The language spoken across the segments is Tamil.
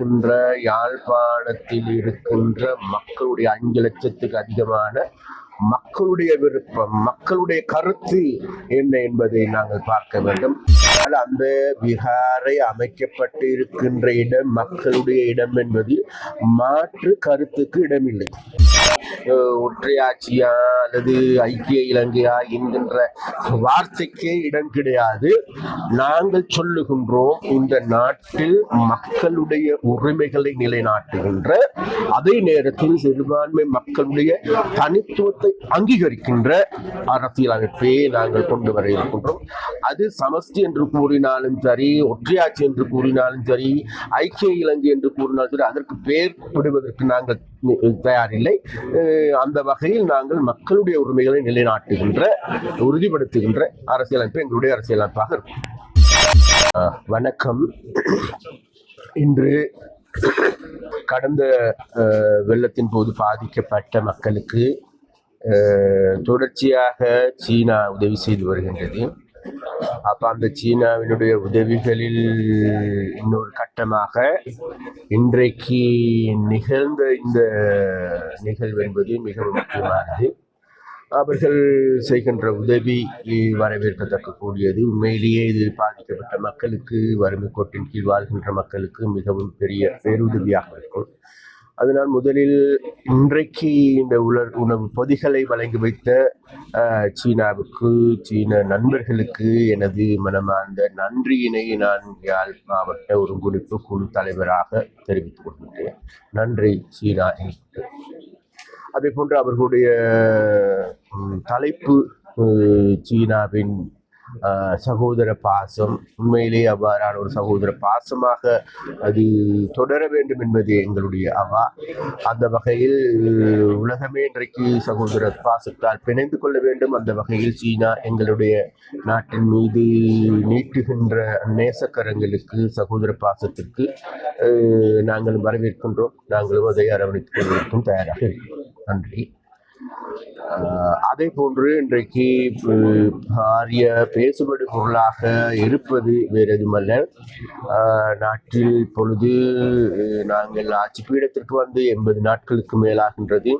இருக்கின்ற யாழ்ப்பாணத்தில் இருக்கின்ற மக்களுடைய அஞ்சு லட்சத்துக்கு அதிகமான மக்களுடைய விருப்பம் மக்களுடைய கருத்து என்ன என்பதை நாங்கள் பார்க்க வேண்டும். அந்த விகாரை அமைக்கப்பட்டு இருக்கின்ற இடம் மக்களுடைய இடம் என்பது மாற்று கருத்துக்கு இடமில்லை. ஒற்றையாட்சியா அல்லது ஐக்கிய இலங்கையா என்கின்ற வார்த்தைக்கே இடம் கிடையாது. நாங்கள் சொல்லுகின்றோம் இந்த நாட்டில் மக்களுடைய உரிமைகளை நிலைநாட்டுகின்ற அதே நேரத்தில் சிறுபான்மை மக்களுடைய தனித்துவத்தை அங்கீகரிக்கின்ற அரசியல் நாங்கள் கொண்டு வர இருக்கின்றோம். அது சமஸ்தி என்று கூறினாலும் சரி ஒற்றையாட்சி என்று கூறினாலும் சரி ஐக்கிய இலங்கை என்று கூறினாலும் சரி அதற்கு பெயர் விடுவதற்கு நாங்கள் தயாரில்லை. அந்த வகையில் நாங்கள் மக்களுடைய உரிமைகளை நிலைநாட்டுகின்ற உறுதிப்படுத்துகின்ற அரசியலமைப்பு எங்களுடைய அரசியலமைப்பாக இருக்கும். வணக்கம். இன்று கடந்த வெள்ளத்தின் போது பாதிக்கப்பட்ட மக்களுக்கு தொடர்ச்சியாக சீனா உதவி செய்து வருகின்றது. அப்போ அந்த சீனாவினுடைய உதவிகளில் இன்னொரு கட்டமாக இன்றைக்கு நிகழ்ந்த இந்த நிகழ்வு என்பது மிகவும் முக்கியமானது. அவர்கள் செய்கின்ற உதவி வரவேற்கத்தக்க கூடியது. உண்மையிலேயே இது பாதிக்கப்பட்ட மக்களுக்கு வறுமை கோட்டின் கீழ் வாழ்கின்ற மக்களுக்கு மிகவும் பெரிய பேருதவியாக இருக்கும். அதனால் முதலில் இன்றைக்கு இந்த உலர் உணவு பொதிகளை வழங்கி வைத்த சீனாவுக்கு சீன நண்பர்களுக்கு எனது மனமார்ந்த நன்றியினை நான் யாழ் மாவட்ட ஒருங்கிணைப்பு குழு தலைவராக தெரிவித்துக் கொள்கின்றேன். நன்றி சீனா என்று அதே போன்று அவர்களுடைய தலைப்பு சீனாவின் சகோதர பாசம். உண்மையிலே அவ்வாறான ஒரு சகோதர பாசமாக அது தொடர வேண்டும் என்பது எங்களுடைய அவா. அந்த வகையில் உலகமே இன்றைக்கு சகோதர பாசத்தால் பிணைந்து கொள்ள வேண்டும். அந்த வகையில் சீனா எங்களுடைய நாட்டின் மீது நீட்டுகின்ற நேசக்கரங்களுக்கு சகோதர பாசத்திற்கு நாங்கள் வரவேற்கின்றோம். நாங்களும் அதை அரவணைத்துக் கொள்வதற்கும் தயாராக இருக்கிறோம். நன்றி. அதே போன்று இன்றைக்கு பாரிய பேசுபடு பொருளாக இருப்பது வேறு எதுவுமல்ல. ஆஹ், நாட்டில் இப்பொழுது நாங்கள் ஆட்சி பீடத்திற்கு வந்து எண்பது நாட்களுக்கு மேலாகின்றது.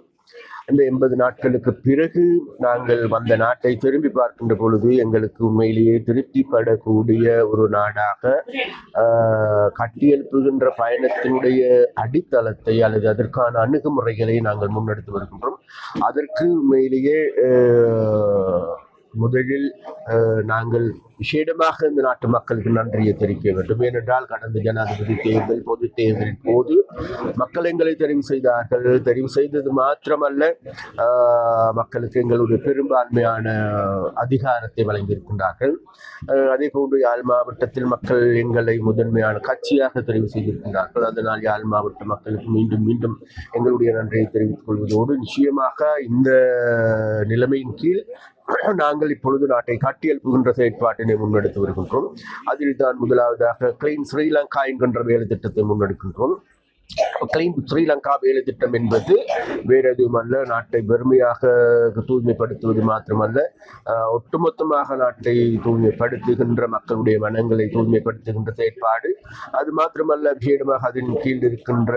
அந்த எண்பது நாட்களுக்கு பிறகு நாங்கள் வந்த நாட்டை திரும்பி பார்க்கின்ற பொழுது எங்களுக்கு உண்மையிலேயே திருப்திப்படக்கூடிய ஒரு நாடாக கட்டியெழுப்புகின்ற பயணத்தினுடைய அடித்தளத்தை அல்லது அதற்கான அணுகுமுறைகளை நாங்கள் முன்னெடுத்து வருகின்றோம். அதற்கு உண்மையிலேயே முதலில் நாங்கள் விசேடமாக இந்த நாட்டு மக்களுக்கு நன்றியை தெரிவிக்க வேண்டும். ஏனென்றால் கடந்த ஜனாதிபதி தேர்தல் பொது தேர்தலின் போது மக்கள் எங்களை தெரிவு செய்தார்கள். தெரிவு செய்தது மாத்திரமல்ல மக்களுக்கு எங்களுடைய பெரும்பான்மையான அதிகாரத்தை வழங்கியிருக்கின்றார்கள். அதே போன்று யாழ் மாவட்டத்தில் மக்கள் எங்களை முதன்மையான கட்சியாக தெரிவு செய்திருக்கின்றார்கள். அதனால் யாழ் மாவட்ட மக்களுக்கு மீண்டும் மீண்டும் எங்களுடைய நன்றியை தெரிவித்துக் கொள்வதோடு நிச்சயமாக இந்த நிலைமையின் கீழ் நாங்கள் இப்பொழுது நாட்டை கட்டியெழுப்புகின்ற திட்டத்தினை முன்னெடுத்து வருகின்றோம். அதில் தான் முதலாவதாக கிளீன் ஸ்ரீலங்கா என்கின்ற வேலை திட்டத்தை முன்னெடுக்கின்றோம். கிளைம் ஸ்ரீலங்கா வேலை திட்டம் என்பது வேற எதுவுமல்ல நாட்டை வெறுமையாக தூய்மைப்படுத்துவது மாத்திரமல்ல. ஒட்டுமொத்தமாக நாட்டை தூய்மைப்படுத்துகின்ற மக்களுடைய மனங்களை தூய்மைப்படுத்துகின்ற செயற்பாடு. அது மாத்திரமல்ல விசேடமாக அதன் கீழ் இருக்கின்ற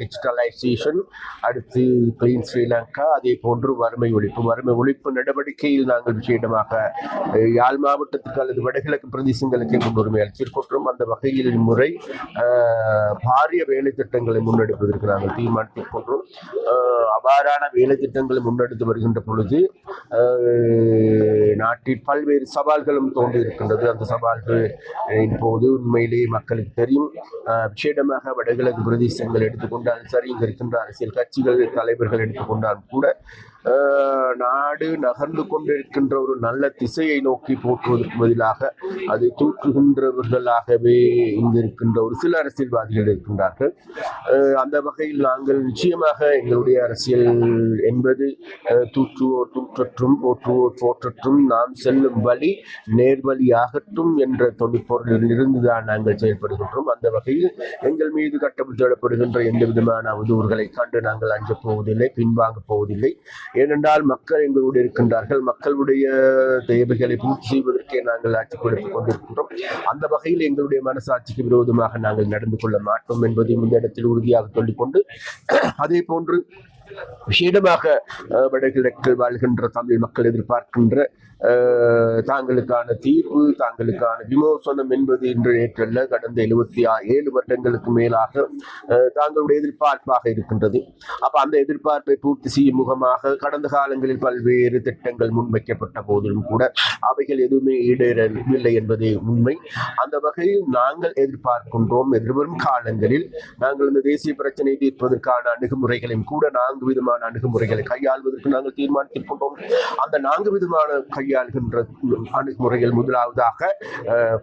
டிஜிட்டலைசேஷன் அடுத்து கிளீன் ஸ்ரீலங்கா அதே போன்று வறுமை ஒழிப்பு. வறுமை ஒழிப்பு நடவடிக்கையில் நாங்கள் விசேடமாக யாழ் மாவட்டத்துக்கு அல்லது வடகிழக்கு பிரதேசங்களுக்கு முன்னுரிமை அளித்திருக்கின்றோம் அந்த வகையில் முறை பாரிய வேலை திட்டங்களை முன்னெடுப்பதற்கு நாங்கள் தீர்மானித்துக் கொண்டோம் அவ்வாறான வேலை திட்டங்களை முன்னெடுத்து வருகின்ற பொழுது நாட்டில் பல்வேறு சவால்களும் தோன்றி இருக்கின்றது. அந்த சவால்கள் இப்போது உண்மையிலேயே மக்களுக்கு தெரியும். விஷேடமாக விசேடமாக வடகிழக்கு பிரதேசங்கள் எடுத்துக்கொண்டாலும் சரி இங்கே இருக்கின்ற அரசியல் கட்சிகள் தலைவர்கள் எடுத்துக்கொண்டாலும் கூட நாடு நகர்ந்து கொண்டிருக்கின்ற ஒரு நல்ல திசையை நோக்கி போற்றுவதற்கு பதிலாக அதை தூற்றுகின்றவர்களாகவே இருந்திருக்கின்ற ஒரு சில அரசியல்வாதிகள் இருக்கின்றார்கள். அந்த வகையில் நாங்கள் நிச்சயமாக எங்களுடைய அரசியல் என்பது தூற்றுவோர் தூற்றற்றும் போற்றுவோர் போற்றற்றும் நாம் செல்லும் வழி நேர்வழியாகட்டும் என்ற தொழிற்பொருளில் இருந்துதான் நாங்கள் செயல்படுகின்றோம். அந்த வகையில் எங்கள் மீது கட்டப்படுத்தப்படுகின்ற எந்த விதமான அவதூறுகளை கண்டு நாங்கள் அஞ்சப் போவதில்லை பின்வாங்கப் போவதில்லை. ஏனென்றால் மக்கள் எங்களோடு இருக்கின்றார்கள். மக்களுடைய தேவைகளை பூர்த்தி செய்வதற்கே நாங்கள் ஆட்சி கொடுத்துக் கொண்டிருக்கின்றோம். அந்த வகையில் எங்களுடைய மனசாட்சிக்கு விரோதமாக நாங்கள் நடந்து கொள்ள மாட்டோம் என்பதையும் இந்த இடத்தில் உறுதியாக சொல்லிக்கொண்டு அதே போன்று விசேடமாக வடகிழக்கில் வாழ்கின்ற தமிழ் மக்கள் எதிர்பார்க்கின்ற தாங்களுக்கான தீர்வு தாங்களுக்கான விமோசனம் என்பது இன்று நேற்றல்ல கடந்த எழுபத்தி ஏழு வருடங்களுக்கு மேலாக தாங்களுடைய எதிர்பார்ப்பாக இருக்கின்றது. அப்ப அந்த எதிர்பார்ப்பை பூர்த்தி செய்யும் முகமாக கடந்த காலங்களில் பல்வேறு திட்டங்கள் முன்வைக்கப்பட்ட போதிலும் கூட அவைகள் எதுவுமே ஈடேறவில்லை என்பதே உண்மை. அந்த வகையில் நாங்கள் எதிர்பார்க்கின்றோம். எதிர்வரும் காலங்களில் நாங்கள் இந்த தேசிய பிரச்சனை தீர்ப்பதற்கான அணுகுமுறைகளையும் கூட நான்கு விதமான அணுகுமுறைகளை கையாள்வதற்கு நாங்கள் தீர்மானித்திருக்கின்றோம். அந்த நான்கு விதமான கையாளுகின்ற அணுகுமுறையில் முதலாவதாக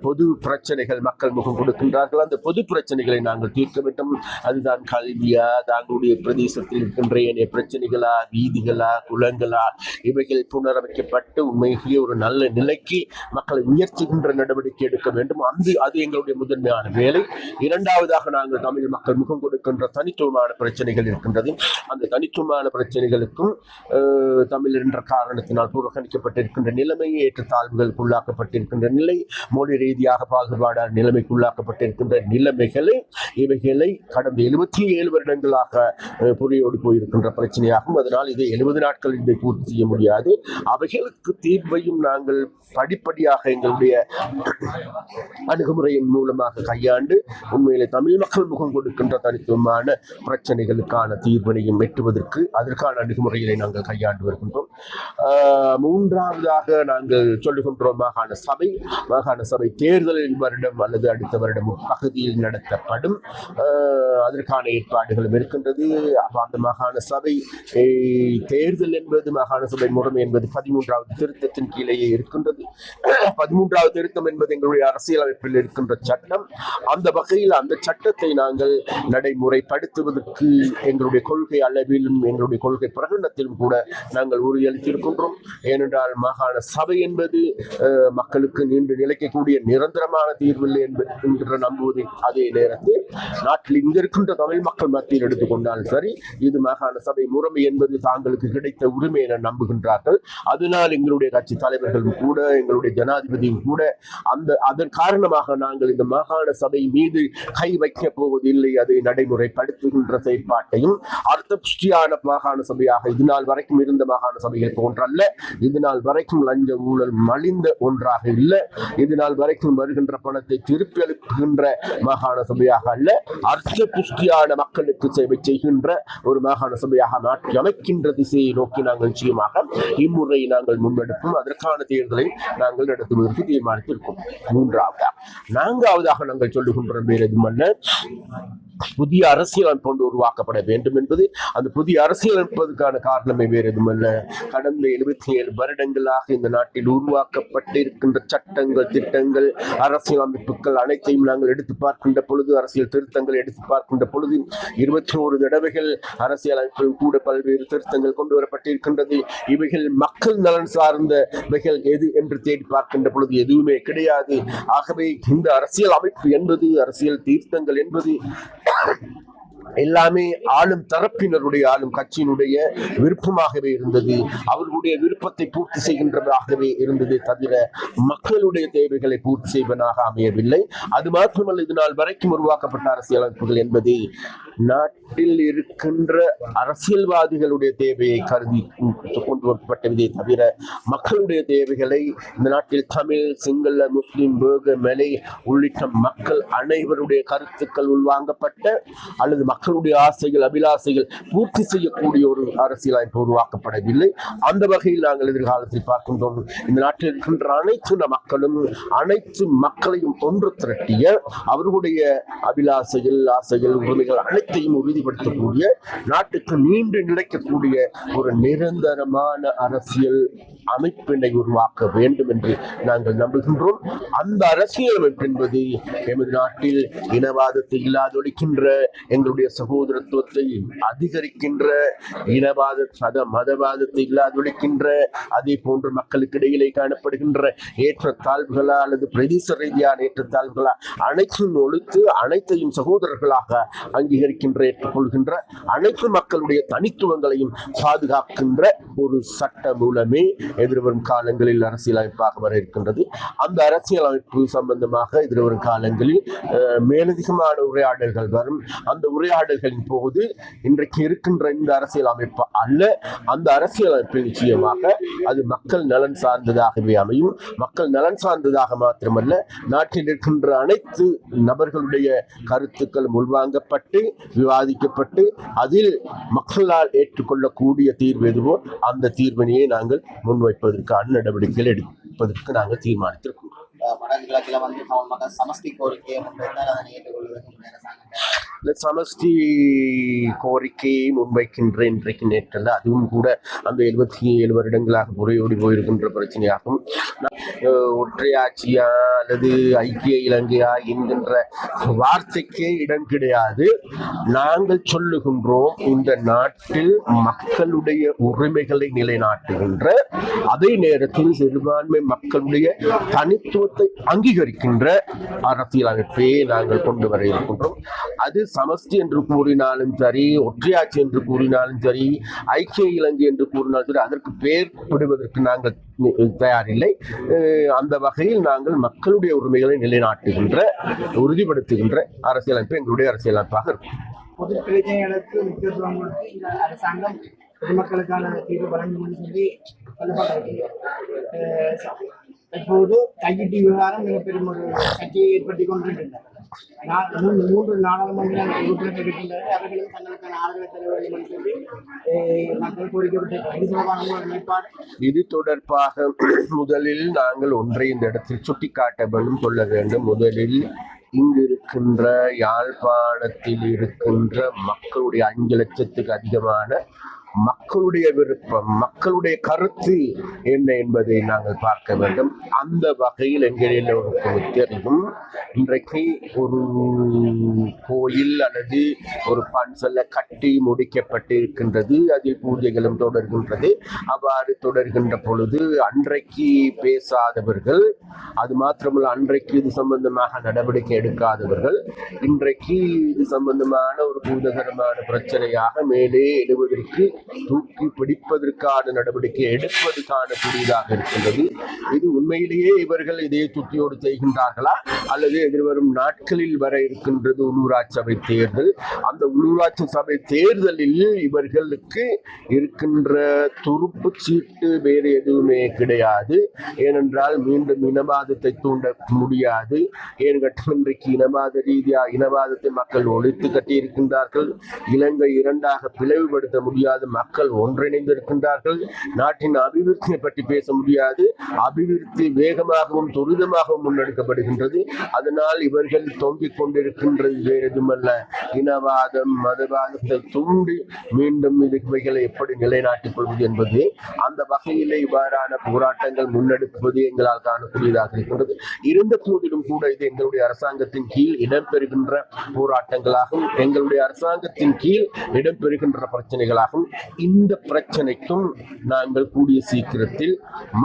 பொது பிரச்சனைகள் மக்கள் முகம் கொடுக்கின்றார்கள். அந்த பொது பிரச்சனைகளை நாங்கள் தீர்க்க வேண்டும். அதுதான் கல்வியா தங்களுடைய பிரதேசத்தில் இருக்கின்ற ஏனைய பிரச்சனைகளா வீதிகளா குளங்களா இவைகள் புனரமைக்கப்பட்டு உண்மையிலேயே ஒரு நல்ல நிலைக்கு மக்களை உயர்த்துகின்ற நடவடிக்கை எடுக்க வேண்டும். அந்த அது எங்களுடைய முதன்மையான வேலை. இரண்டாவதாக நாங்கள் தமிழ் மக்கள் முகம் கொடுக்கின்ற தனித்துவமான பிரச்சனைகள் இருக்கின்றது. அந்த தனித்துவமான பிரச்சனைகளுக்கும் தமிழ் என்ற காரணத்தினால் புறக்கணிக்கப்பட்டிருக்கின்ற நிலைமை ஏற்றத்தாழ்வுகளுக்கு உள்ளாக்கப்பட்டிருக்கின்ற நிலை மொழி ரீதியாக பாகுபாடான நிலைமைக்கு உள்ளாக்கப்பட்டிருக்கின்ற நிலைமைகளை இவைகளை கடந்த எழுபத்தி ஏழு வருடங்களாக புரியோடு போயிருக்கின்ற பிரச்சனையாகும். அதனால் இதை எழுபது நாட்கள் இதை பூர்த்தி செய்ய முடியாது. அவைகளுக்கு தீர்வையும் நாங்கள் படிப்படியாக எங்களுடைய அணுகுமுறையின் மூலமாக கையாண்டு உண்மையிலே தமிழ் மக்கள் முகம் கொடுக்கின்ற தனித்துவமான பிரச்சனைகளுக்கான தீர்வினையும் எட்டுவதற்கு அதற்கான அணுகுமுறைகளை நாங்கள் கையாண்டு வருகின்றோம். மூன்றாவதாக மூன்றாவதாக நாங்கள் சொல்லுகின்றோம் மாகாண சபை மாகாண சபை தேர்தல் வருடம் அல்லது அடுத்த வருடம் பகுதியில் நடத்தப்படும். அதற்கான ஏற்பாடுகளும் இருக்கின்றது. அந்த மாகாண சபை தேர்தல் என்பது மாகாண சபை முறைமை என்பது பதிமூன்றாவது திருத்தத்தின் கீழேயே இருக்கின்றது. பதிமூன்றாவது திருத்தம் என்பது எங்களுடைய அரசியலமைப்பில் இருக்கின்ற சட்டம். அந்த வகையில் அந்த சட்டத்தை நாங்கள் நடைமுறைப்படுத்துவதற்கு எங்களுடைய கொள்கை அளவிலும் எங்களுடைய கொள்கை பிரகடனத்திலும் கூட நாங்கள் உறுதியளித்திருக்கின்றோம். ஏனென்றால் மாகாண சபை என்பது மக்களுக்கு நீண்டு நிலைக்கக்கூடிய நிரந்தரமான தீர்வில்லை என்ப- என்கிற அதே நேரத்தில் நாட்டில் இங்க இருக்கின்ற தமிழ் மக்கள் மத்தியில் எடுத்துக்கொண்டாலும் சரி இது மாகாண சபை முறைமை என்பது தாங்களுக்கு கிடைத்த உரிமை என நம்புகின்றார்கள். அதனால் எங்களுடைய கட்சி தலைவர்களும் கூட எங்களுடைய ஜனாதிபதியும் கூட அந்த அதன் காரணமாக நாங்கள் இந்த மாகாண சபை மீது கை வைக்கப் போவதில்லை அதை நடைமுறைப்படுத்துகின்ற செயற்பாட்டையும் அர்த்த புஷ்டியான மாகாண சபையாக இது நாள் வரைக்கும் இருந்த மாகாண சபைகள் போன்றல்ல இது நாள் வரைக்கும் லஞ்ச ஊழல் மலிந்த ஒன்றாக இல்லை. இது நாள் வரைக்கும் வருகின்ற பணத்தை திருப்பி அளிக்கின்ற மாகாண சபையாக அல்ல அர்த்த புஷ்டியான மக்களுக்கு சேவை செய்கின்ற ஒரு மாகாண சபையாக மாற்றி அமைக்கின்ற திசையை நோக்கி நாங்கள் நிச்சயமாக இம்முறை நாங்கள் முன்னெடுப்போம். அதற்கான தேர்தலை நாங்கள் நடத்துவதற்கு தீர்மானித்திருக்கோம். மூன்றாவதாக நான்காவதாக நாங்கள் சொல்லுகின்ற வேறு எதுமல்ல புதிய அரசியலமைப்பு ஒன்று உருவாக்கப்பட வேண்டும் என்பது அந்த புதிய அரசியலமைப்பதற்கான காரணமே வேறு எதுவுமல்ல. கடந்த எழுபத்தி ஏழு வருடங்களாக இந்த நாட்டில் உருவாக்கப்பட்டிருக்கின்ற சட்டங்கள் திட்டங்கள் அரசியல் அமைப்புகள் அனைத்தையும் நாங்கள் எடுத்து பார்க்கின்ற பொழுது அரசியல் திருத்தங்கள் எடுத்து பார்க்கின்ற பொழுது இருபத்தி ஓரு தடவைகள் அரசியல் அமைப்பில் கூட பல்வேறு திருத்தங்கள் கொண்டு வரப்பட்டிருக்கின்றது. இவைகள் மக்கள் நலன் சார்ந்த இவைகள் எது என்று தேடி பார்க்கின்ற பொழுது எதுவுமே கிடையாது. ஆகவே இந்த அரசியல் அமைப்பு என்பது அரசியல் தீர்த்தங்கள் என்பது எல்லாமே ஆளும் தரப்பினருடைய ஆளும் கட்சியினுடைய விருப்பமாகவே இருந்தது. அவர்களுடைய விருப்பத்தை பூர்த்தி செய்கின்றதாகவே இருந்ததே தவிர மக்களுடைய தேவைகளை பூர்த்தி செய்வனாக அமையவில்லை. அது மாத்திரமல்ல இது நாள் வரைக்கும் உருவாக்கப்பட்ட அரசியலமைப்புகள் என்பது நாட்டில் இருக்கின்ற அரசியல்வாதிகளுடைய தேவையை கருதி கொண்டு வரப்பட்டதே தவிர மக்களுடைய தேவைகளை இந்த நாட்டில் தமிழ் சிங்கள முஸ்லிம் பேக மலை உள்ளிட்ட மக்கள் அனைவருடைய கருத்துக்கள் உள்வாங்கப்பட்ட அல்லது மக்களுடைய ஆசைகள் அபிலாசைகள் பூர்த்தி செய்யக்கூடிய ஒரு அரசியலமைப்பு உருவாக்கப்படவில்லை. அந்த வகையில் நாங்கள் எதிர்காலத்தில் பார்க்கின்றோம். இந்த நாட்டில் இருக்கின்ற அனைத்து மக்களும் அனைத்து மக்களையும் ஒன்று திரட்டிய அவர்களுடைய அபிலாசைகள் ஆசைகள் உரிமைகள் அனைத்தையும் உறுதிப்படுத்தக்கூடிய நாட்டுக்கு நீண்டு நிலைக்கக்கூடிய ஒரு நிரந்தரமான அரசியல் அமைப்பினை உருவாக்க வேண்டும் என்று நாங்கள் நம்புகின்றோம். அந்த அரசியல் அமைப்பு என்பது எமது நாட்டில் இனவாதத்தை இல்லாதொழிக்கின்ற எங்களுடைய சகோதரத்துவத்தை அதிகரிக்கின்ற இனவாத சத மதவாதத்தை இல்லாதொழிக்கின்ற அதே போன்று மக்களுக்கு இடையிலே காணப்படுகின்ற ஏற்றத்தாழ்வுகளா அல்லது பிரதேச ரீதியான ஏற்றத்தாழ்வுகளா அனைத்தும் ஒழித்து அனைத்தையும் சகோதரர்களாக அங்கீகரி இருக்கின்ற ஏற்றுக்கொள்கின்ற அனைத்து மக்களுடைய தனித்துவங்களையும் பாதுகாக்கின்ற ஒரு சட்ட மூலமே எதிர்வரும் காலங்களில் அரசியலமைப்பாக வர இருக்கின்றது. அந்த அரசியலமைப்பு சம்பந்தமாக எதிர்வரும் காலங்களில் மேலதிகமான உரையாடல்கள் வரும். அந்த உரையாடல்களின் போது இன்றைக்கு இருக்கின்ற இந்த அரசியல் அமைப்பு அல்ல அந்த அரசியலமைப்பு நிச்சயமாக அது மக்கள் நலன் சார்ந்ததாகவே அமையும். மக்கள் நலன் சார்ந்ததாக மாத்திரமல்ல நாட்டில் இருக்கின்ற அனைத்து நபர்களுடைய கருத்துக்கள் உள்வாங்கப்பட்டு விவாதிக்கப்பட்டு அதில் மக்களால் ஏற்றுக்கொள்ளக்கூடிய தீர்வு எதுவோ அந்த தீர்வினையை நாங்கள் முன்வைப்பதற்கான நடவடிக்கைகள் எடுப்பதற்கு நாங்கள் தீர்மானித்திருக்கிறோம். வடகிழக்கில் வந்து சமஸ்தி மக்கள் கோரிக்கையை முன்வைத்தால் அதனை ஏற்றுக்கொள்வதற்கு இந்த சமஷ்டி கோரிக்கையை முன்வைக்கின்ற இன்றைக்கு நேற்றல்ல அதுவும் கூட அந்த எழுபத்தி ஏழு வருடங்களாக முறையோடி போயிருக்கின்ற பிரச்சனையாகும். ஒற்றையாட்சியா அல்லது ஐக்கிய இலங்கையா என்கின்ற வார்த்தைக்கே இடம் கிடையாது. நாங்கள் சொல்லுகின்றோம் இந்த நாட்டில் மக்களுடைய உரிமைகளை நிலைநாட்டுகின்ற அதே நேரத்தில் சிறுபான்மை மக்களுடைய தனித்துவத்தை அங்கீகரிக்கின்ற அரசியலமைப்பை நாங்கள் கொண்டு வர இருக்கின்றோம். அது சமஷ்டி என்று கூறினாலும் சரி ஒற்றையாட்சி என்று கூறினாலும் சரி ஐக்கிய இலங்கை என்று கூறினாலும் சரி அதற்கு பெயர் விடுவதற்கு நாங்கள் தயாரில்லை. அந்த வகையில் நாங்கள் மக்களுடைய உரிமைகளை நிலைநாட்டுகின்ற உறுதிப்படுத்துகின்ற அரசியலமைப்பு எங்களுடைய அரசியலமைப்பாக இருக்கும். பொது பிரச்சனைகளுக்கு முக்கியத்துவம் கொடுத்து இந்த அரசாங்கம் பொதுமக்களுக்கான தீர்வு வழங்கும் சொல்லி சொல்லப்பட்டிருக்கு இப்போது ச- கையிட்டி விவகாரம் மிகப்பெரும் ஒரு கட்சியை ஏற்படுத்தி கொண்டிருக்கின்றனர் மூன்று நாடாளுமன்ற உறுப்பினர்கள் அவர்களும் தங்களுக்கான ஆதரவை தர வேண்டும் என்று சொல்லி மக்கள் இது தொடர்பான நிலைப்பாடு இது தொடர்பாக முதலில் நாங்கள் ஒன்றை இந்த இடத்தில் சுட்டிக்காட்ட வேண்டும் கொள்ள வேண்டும். முதலில் இங்கு இருக்கின்ற யாழ்ப்பாணத்தில் இருக்கின்ற மக்களுடைய அஞ்சு லட்சத்துக்கு அதிகமான மக்களுடைய விருப்பம் மக்களுடைய கருத்து என்ன என்பதை நாங்கள் பார்க்க வேண்டும். அந்த வகையில் எங்கள் ஒரு தெரியும். இன்றைக்கு ஒரு கோயில் அல்லது ஒரு பன்சல்ல கட்டி முடிக்கப்பட்டு இருக்கின்றது. அதில் பூஜைகளும் தொடர்கின்றது. அவ்வாறு தொடர்கின்ற பொழுது அன்றைக்கு பேசாதவர்கள் அது மாத்திரமல்ல அன்றைக்கு இது சம்பந்தமாக நடவடிக்கை எடுக்காதவர்கள் இன்றைக்கு இது சம்பந்தமான ஒரு பூதகரமான பிரச்சனையாக மேலே எழுவதற்கு தூக்கி பிடிப்பதற்கான நடவடிக்கை எடுப்பது காணக்கூடியதாக இருக்கின்றது. இது உண்மையிலேயே இவர்கள் இதே துத்தியோடு செய்கின்றார்களா? அல்லது எதிர்வரும் நாட்களில் வர இருக்கின்றது உள்ளூராட்சி சபை தேர்தல். அந்த உள்ளூராட்சி சபை தேர்தலில் இவர்களுக்கு இருக்கின்ற துருப்பு சீட்டு வேறு எதுவுமே கிடையாது. ஏனென்றால் மீண்டும் இனவாதத்தை தூண்ட முடியாது. ஏன் கேட்டால் இன்றைக்கு இனவாத ரீதியாக இனவாதத்தை மக்கள் ஒழித்து கட்டியிருக்கின்றார்கள். இலங்கை இரண்டாக பிளவுபடுத்த முடியாது. மக்கள் ஒன்றிணைந்திருக்கின்றார்கள். நாட்டின் அபிவிருத்தியை பற்றி பேச முடியாது. அபிவிருத்தி வேகமாகவும் துரிதமாகவும் முன்னெடுக்கப்படுகின்றது. அதனால் இவர்கள் தொங்கிக் கொண்டிருக்கின்றது வேறு மட்டுமல்ல இனவாதம் மதவாதத்தை தூண்டி மீண்டும் இது இவைகளை எப்படி நிலைநாட்டிக் கொள்வது என்பது அந்த வகையிலே இவ்வாறான போராட்டங்கள் முன்னெடுப்பது எங்களால் காணக்கூடியதாக இருக்கின்றது இருந்த போதிலும் கூட இது எங்களுடைய அரசாங்கத்தின் கீழ் இடம்பெறுகின்ற போராட்டங்களாகும். எங்களுடைய அரசாங்கத்தின் கீழ் இடம்பெறுகின்ற பிரச்சனைகளாகும். இந்த பிரச்சனைக்கும் நாங்கள் கூடிய சீக்கிரத்தில்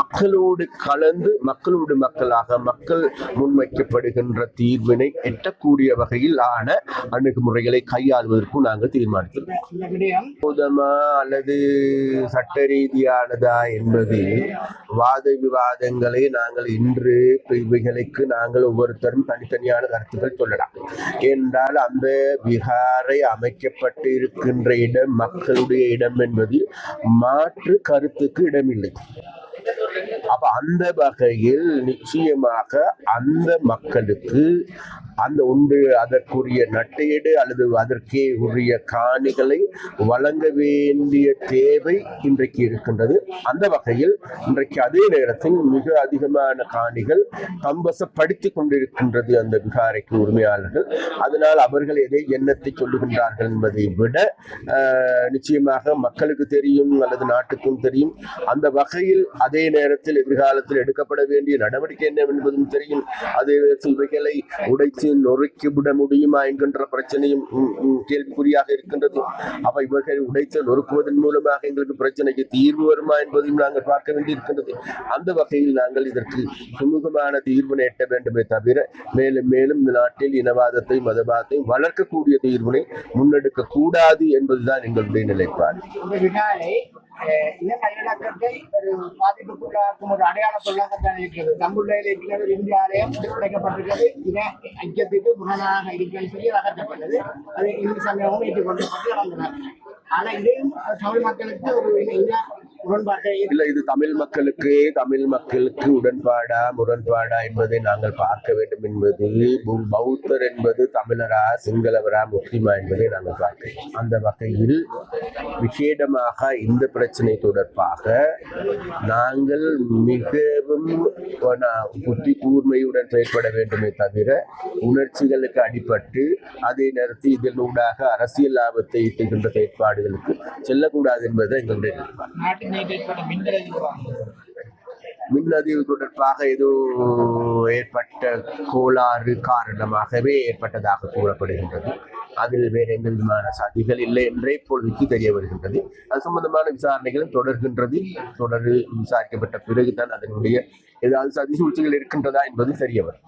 மக்களோடு கலந்து மக்களோடு மக்களாக மக்கள் முன்வைக்கப்படுகின்ற தீர்வினை எட்டக்கூடிய வகையில் ஆன அணுகுமுறைகளை கையாள்வதற்கும் நாங்கள் தீர்மானிக்கிறோம். போதமா அல்லது சட்ட ரீதியானதா என்பது வாத விவாதங்களை நாங்கள் இன்று இவைகளுக்கு நாங்கள் ஒவ்வொருத்தரும் தனித்தனியான கருத்துக்கள் சொல்லலாம். என்றால் அந்த விகாரை அமைக்கப்பட்டு இருக்கின்ற இடம் மக்களுடைய இடம் என்பது மாற்று கருத்துக்கு இடமில்லை. அப்ப அந்த வகையில் நிச்சயமாக அந்த மக்களுக்கு அந்த உண்டு அதற்குரிய நட்டையீடு அல்லது அதற்கே உரிய காணிகளை வழங்க வேண்டிய தேவை இன்றைக்கு இருக்கின்றது. அந்த வகையில் இன்றைக்கு அதே நேரத்தில் மிக அதிகமான காணிகள் கம்பசப்படுத்திக் கொண்டிருக்கின்றது அந்த விகாரைக்கு உரிமையாளர்கள். அதனால் அவர்கள் எதை எண்ணத்தை சொல்லுகின்றார்கள் என்பதை விட நிச்சயமாக மக்களுக்கு தெரியும் அல்லது நாட்டுக்கும் தெரியும். அந்த வகையில் அதே நேரத்தில் எதிர்காலத்தில் எடுக்கப்பட வேண்டிய நடவடிக்கை என்ன என்பதும் தெரியும். அதே நேரத்தில் உடைத்து நொறுக்கி விட முடியுமா என்கின்ற பிரச்சனையும் கேள்விக்குறியாக இருக்கின்றது. அப்ப இவர்கள் உடைத்து நொறுக்குவதன் மூலமாக எங்களுக்கு பிரச்சனைக்கு தீர்வு வருமா என்பதையும் நாங்கள் பார்க்க வேண்டியிருக்கின்றது. அந்த வகையில் நாங்கள் இதற்கு சுமூகமான தீர்வினை எட்ட வேண்டுமே தவிர மேலும் மேலும் இந்த நாட்டில் இனவாதத்தை மதவாதத்தை வளர்க்கக்கூடிய தீர்வினை முன்னெடுக்க கூடாது என்பதுதான் எங்களுடைய நிலைப்பாடு. இன நல்லிணக்கத்தை ஒரு பாதிப்புக்குள்ளாக்கும் ஒரு அடையாள பொருளாகத்தான் இருக்கிறது. தமிழில் இருக்கிறது இந்திய ஆலயம் உடைக்கப்பட்டிருக்கிறது இன ஐக்கியத்துக்கு முரணாக இருக்குன்னு சொல்லி அகற்றப்பட்டது. அது இந்து சமயமும் ஏற்றுக்கொள்ளப்பட்டு வந்தனர் ஆனா இதையும் தமிழ் மக்களுக்கு ஒரு இன இல்ல இது தமிழ் மக்களுக்கு தமிழ் மக்களுக்கு உடன்பாடா முரண்பாடா என்பதை நாங்கள் பார்க்க வேண்டும் என்பது பௌத்தர் என்பது தமிழரா சிங்களவரா முஸ்லிமா என்பதை நாங்கள் பார்க்கிறோம் அந்த வகையில் விசேடமாக இந்த பிரச்சனை தொடர்பாக நாங்கள் மிகவும் புத்தி கூர்மையுடன் செயல்பட வேண்டுமே தவிர உணர்ச்சிகளுக்கு அடிபட்டு அதே நேரத்தில் இதனூடாக அரசியல் லாபத்தை ஈட்டுகின்ற செயற்பாடுகளுக்கு செல்லக்கூடாது என்பது எங்களுடைய நிலைப்பாடு. மின்னதிவு தொடர்பாக ஏதோ ஏற்பட்ட கோளாறு காரணமாகவே ஏற்பட்டதாக கூறப்படுகின்றது. அதில் வேறு எந்த விதமான சதிகள் இல்லை என்றே இப்பொழுதைக்கு தெரிய வருகின்றது. அது சம்பந்தமான விசாரணைகளும் தொடர்கின்றது. தொடர் விசாரிக்கப்பட்ட பிறகுதான் அதனுடைய ஏதாவது சதி சூழ்ச்சிகள் இருக்கின்றதா என்பது தெரிய வரும்.